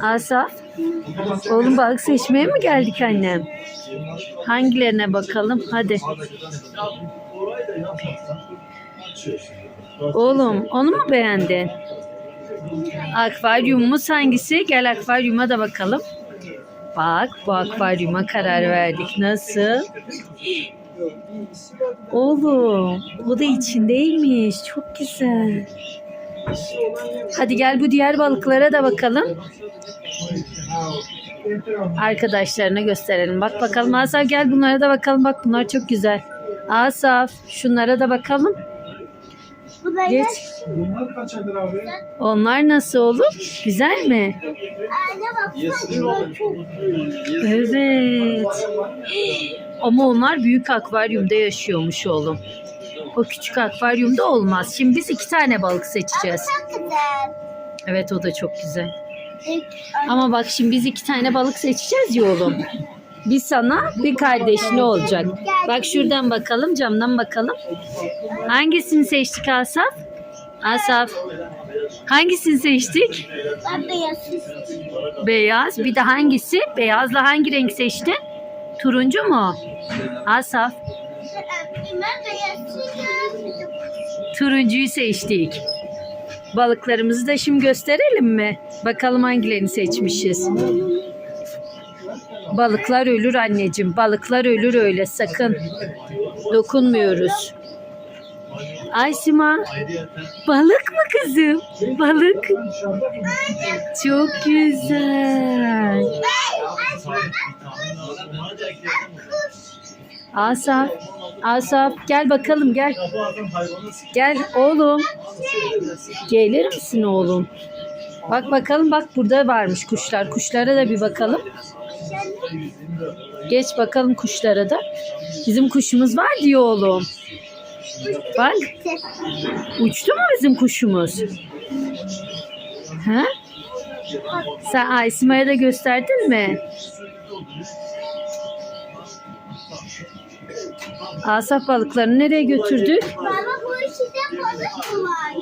Asaf. Oğlum balık seçmeye mi geldik annem? Hangilerine bakalım? Hadi. Oğlum onu mu beğendin? Akvaryumumuz hangisi? Gel akvaryuma da bakalım. Bak bu akvaryuma karar verdik. Nasıl? Oğlum o da içindeymiş. Çok güzel. Hadi gel bu diğer balıklara da bakalım. Arkadaşlarına gösterelim. Bak bakalım Asaf gel bunlara da bakalım. Bak bunlar çok güzel. Asaf şunlara da bakalım. Bu da Geç. Bunlar kaç aydır abi? Onlar nasıl olur? Güzel mi? Evet. Ama onlar büyük akvaryumda yaşıyormuş oğlum. O küçük akvaryumda olmaz. Şimdi biz iki tane balık seçeceğiz. çok güzel. Evet o da çok güzel. Ama bak şimdi biz iki tane balık seçeceğiz ya oğlum. Bir sana bir kardeşine olacak. Bak şuradan bakalım camdan bakalım. Hangisini seçtik Asaf? Asaf. Hangisini seçtik? Ben beyaz. Beyaz. Bir de hangisi? Beyazla hangi renk seçtin? Turuncu mu? Asaf. Ben beyaz. Turuncuyu seçtik. Balıklarımızı da şimdi gösterelim mi? Bakalım hangilerini seçmişiz. Balıklar ölür anneciğim. Balıklar ölür öyle sakın. Dokunmuyoruz. Aysima. Balık mı kızım? Balık. Çok güzel. Asaf. Asaf gel bakalım gel. Gel oğlum. Gelir misin oğlum? Bak bakalım bak burada varmış kuşlar. Kuşlara da bir bakalım. Geç bakalım kuşlara da. Bizim kuşumuz var diyor oğlum. Bak uçtu mu bizim kuşumuz? Ha? Sen Aysima'ya da gösterdin mi? Asaf balıklarını nereye götürdük? Baba bu işinde balık mı var?